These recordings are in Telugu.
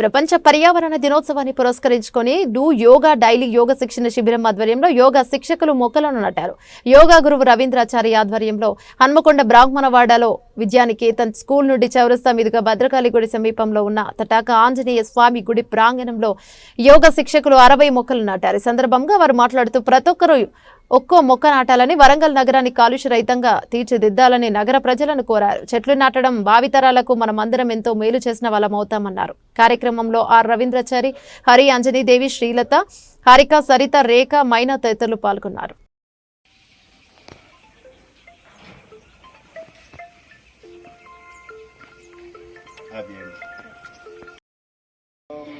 ప్రపంచ పర్యావరణ దినోత్సవాన్ని పురస్కరించుకొని డూ యోగా డైలీ యోగ శిక్షణ శిబిరం ఆధ్వర్యంలో యోగా శిక్షకులు మొక్కలను నాటారు. యోగా గురువు రవీంద్రాచారి ఆధ్వర్యంలో హన్మకొండ బ్రాహ్మణవాడలో విద్యానికేతన్ స్కూల్ నుండి చౌరస్తా మీదుగా భద్రకాళి గుడి సమీపంలో ఉన్న తటాక ఆంజనేయ స్వామి గుడి ప్రాంగణంలో యోగ శిక్షకులు అరవై మొక్కలు నాటారు. ఈ సందర్భంగా వారు మాట్లాడుతూ ప్రతి ఒక్కరూ ఒక్కో మొక్క నాటాలని వరంగల్ నగరాన్ని కాలుష్య రహితంగా తీర్చిదిద్దాలని నగర ప్రజలను కోరారు. చెట్లు నాటడం భావితరాలకు మనమందరం ఎంతో మేలు చేసిన వాళ్ళమవుతామన్నారు కార్యక్రమంలో ఆర్ రవీంద్రచారి హరి అంజనీదేవి శ్రీలత హరిక సరిత రేఖ మైనా తదితరులు పాల్గొన్నారు. Um...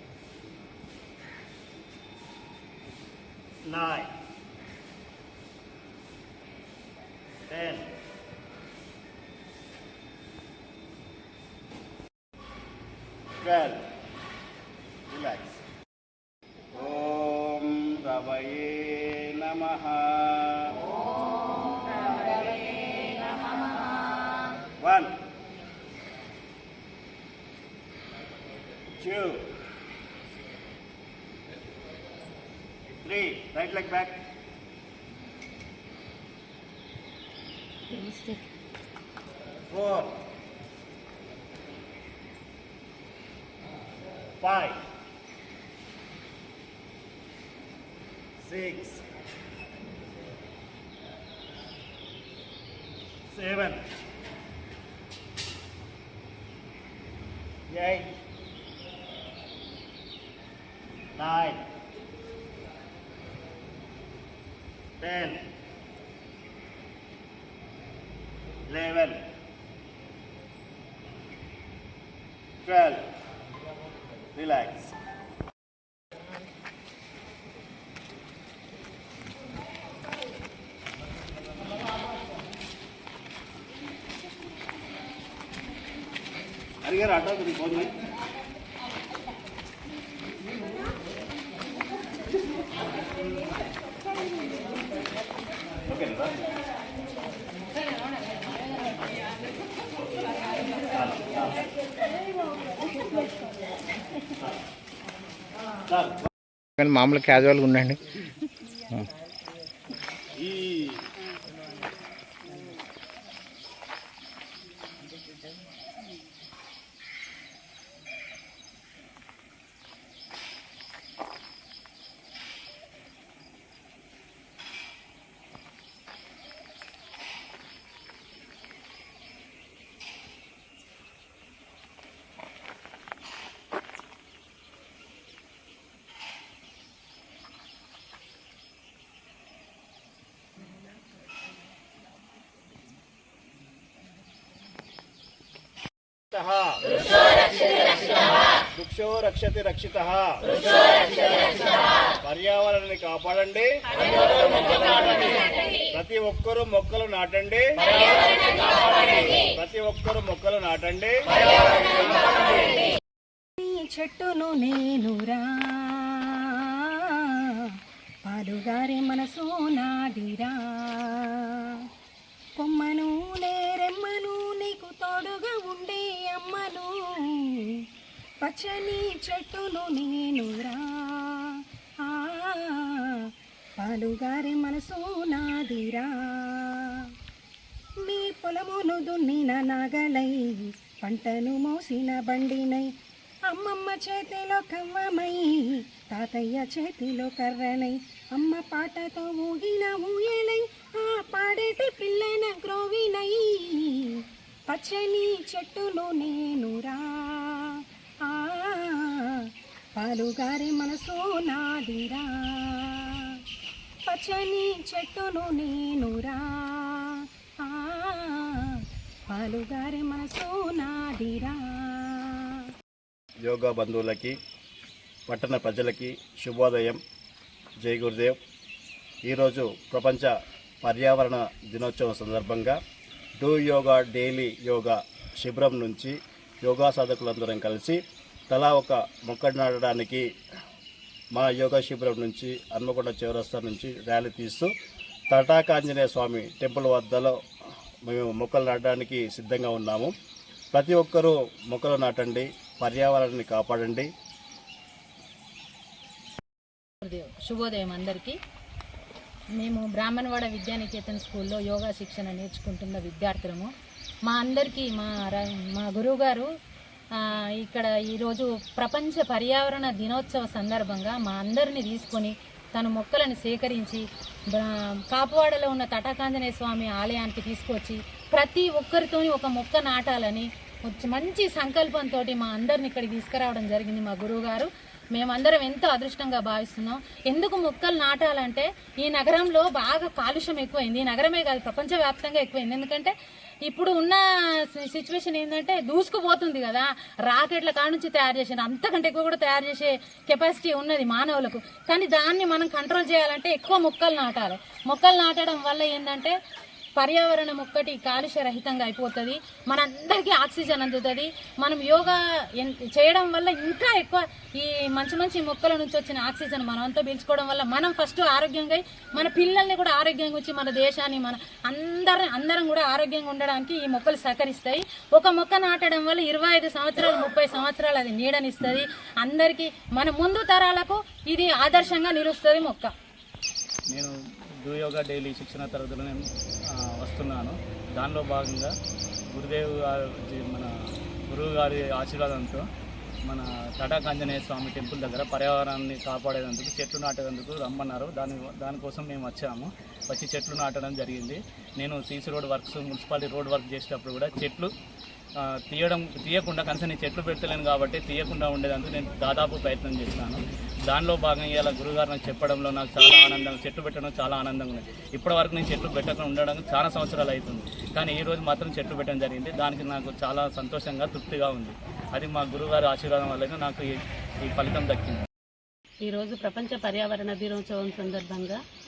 nine, ten, twelve. Relax. Om Ravaye Namaha. Om Ravaye Namaha. One, two. Three, right leg back. Four. Five. Six. Seven. Eight. Nine. Ten eleven twelve relax अरे यार आटा तो बहुत Thank you. కానీ మామూలు క్యాజువల్గా ఉండండి ఈ వృక్షో రక్షతి రక్షిత పర్యావరణాన్ని కాపాడండి. ప్రతి ఒక్కరూ మొక్కలు నాటండి. ప్రతి ఒక్కరూ మొక్కలు నాటండి. చెట్టును నేనురా. పాలుగారి మనసు నాదిరా. పచ్చని చెట్టును నేనురా ఆ, మనసు నాదిరా మీ పొలమును దున్నిన నాగలై పంటను మోసిన బండినై అమ్మమ్మ చేతిలో కవ్వమై తాతయ్య చేతిలో కర్రనై అమ్మ పాటతో ఊగిన ఊయలై ఆ పాడేటి పిల్లన గ్రోవినై. పచ్చని చెట్టును నేనురా ఆ మనసు నాదిరా. పచ్చని చెట్టును నేనురా. ఆ, మనసు నాదిరా. యోగా బంధువులకి పట్టణ ప్రజలకి శుభోదయం. జై గురుదేవ్. ఈరోజు ప్రపంచ పర్యావరణ దినోత్సవం సందర్భంగా డూ యోగా డైలీ యోగా శిబిరం నుంచి యోగా సాధకులందరం కలిసి తలా ఒక మొక్క నాటడానికి మా యోగా శిబిరం నుంచి హన్మకొండ చౌరస్తా నుంచి ర్యాలీ తీస్తూ తటాకాంజనేయ స్వామి టెంపుల్ వద్దలో మేము మొక్కలు నాటడానికి సిద్ధంగా ఉన్నాము. ప్రతి ఒక్కరూ మొక్కలు నాటండి పర్యావరణాన్ని కాపాడండి. శుభోదయం అందరికీ. మేము బ్రాహ్మణవాడ విద్యానికేతన్ స్కూల్లో యోగా శిక్షణ నేర్చుకుంటున్న విద్యార్థులము. మా అందరికీ మా మా గురువుగారు ఇక్కడ ఈరోజు ప్రపంచ పర్యావరణ దినోత్సవ సందర్భంగా మా అందరిని తీసుకొని తను మొక్కలను సేకరించి కాపువాడలో ఉన్న తటాకాంజనేయ స్వామి ఆలయానికి తీసుకొచ్చి ప్రతి ఒక్కరితోని ఒక మొక్క నాటాలని మంచి సంకల్పంతో మా అందరిని ఇక్కడికి తీసుకురావడం జరిగింది మా గురువు గారు మేమందరం ఎంతో అదృష్టంగా భావిస్తున్నాం. ఎందుకు మొక్కలు నాటాలంటే ఈ నగరంలో బాగా కాలుష్యం ఎక్కువైంది. ఈ నగరమే కాదు ప్రపంచవ్యాప్తంగా ఎక్కువైంది. ఎందుకంటే ఇప్పుడు ఉన్న సిచ్యువేషన్ ఏంటంటే దూసుకుపోతుంది కదా. రాకెట్ల కాడ నుంచి తయారు చేసిన అంతకంటే ఎక్కువ కూడా తయారు చేసే కెపాసిటీ ఉన్నది మానవులకు. కానీ దాన్ని మనం కంట్రోల్ చేయాలంటే ఎక్కువ మొక్కలు నాటాలి. మొక్కలు నాటడం వల్ల ఏంటంటే పర్యావరణం ఒక్కటి కాలుష్య రహితంగా అయిపోతుంది. మనందరికీ ఆక్సిజన్ అందుతుంది. మనం యోగా ఎన్- చేయడం వల్ల ఇంకా ఎక్కువ ఈ మంచి మంచి మొక్కల నుంచి వచ్చిన ఆక్సిజన్ మనం అంతా పీల్చుకోవడం వల్ల మనం ఫస్ట్ ఆరోగ్యంగా అయి మన పిల్లల్ని కూడా ఆరోగ్యంగా ఉంచి మన దేశాన్ని మన అందరం అందరం కూడా ఆరోగ్యంగా ఉండడానికి ఈ మొక్కలు సహకరిస్తాయి. ఒక మొక్క నాటడం వల్ల ఇరవై ఐదు సంవత్సరాలు ముప్పై సంవత్సరాలు అది నీడనిస్తుంది. అందరికీ మన ముందు తరాలకు ఇది ఆదర్శంగా నిలుస్తుంది మొక్క. నేను దుయోగా యోగా డైలీ శిక్షణ తరగతిలో నేను వస్తున్నాను. దానిలో భాగంగా గురుదేవ్ గారు మన గురువు గారి ఆశీర్వాదంతో మన తటాకాంజనేయ స్వామి టెంపుల్ దగ్గర పర్యావరణాన్ని కాపాడేందుకు చెట్లు నాటేందుకు రమ్మన్నారు. దాని దానికోసం మేము వచ్చాము. వచ్చి చెట్లు నాటడం జరిగింది. నేను CC road works municipality road work చేసేటప్పుడు కూడా చెట్లు తీయడం తీయకుండా కనీసం నేను చెట్లు పెడతలేను కాబట్టి తీయకుండా ఉండేదందుకు నేను దాదాపు ప్రయత్నం చేస్తాను. దానిలో భాగంగా ఇలా గురుగారు నాకు చెప్పడంలో నాకు చాలా ఆనందం చెట్లు పెట్టడం చాలా ఆనందంగా ఉంది ఇప్పటి వరకు నేను చెట్లు పెట్టకుండా ఉండడం చాలా సంవత్సరాలు అవుతుంది. కానీ ఈ రోజు మాత్రం చెట్లు పెట్టడం జరిగింది. దానికి నాకు చాలా సంతోషంగా తృప్తిగా ఉంది. అది మా గురుగారి ఆశీర్వాదం వల్లనే నాకు ఈ ఫలితం దక్కింది. ఈరోజు ప్రపంచ పర్యావరణ దినోత్సవం సందర్భంగా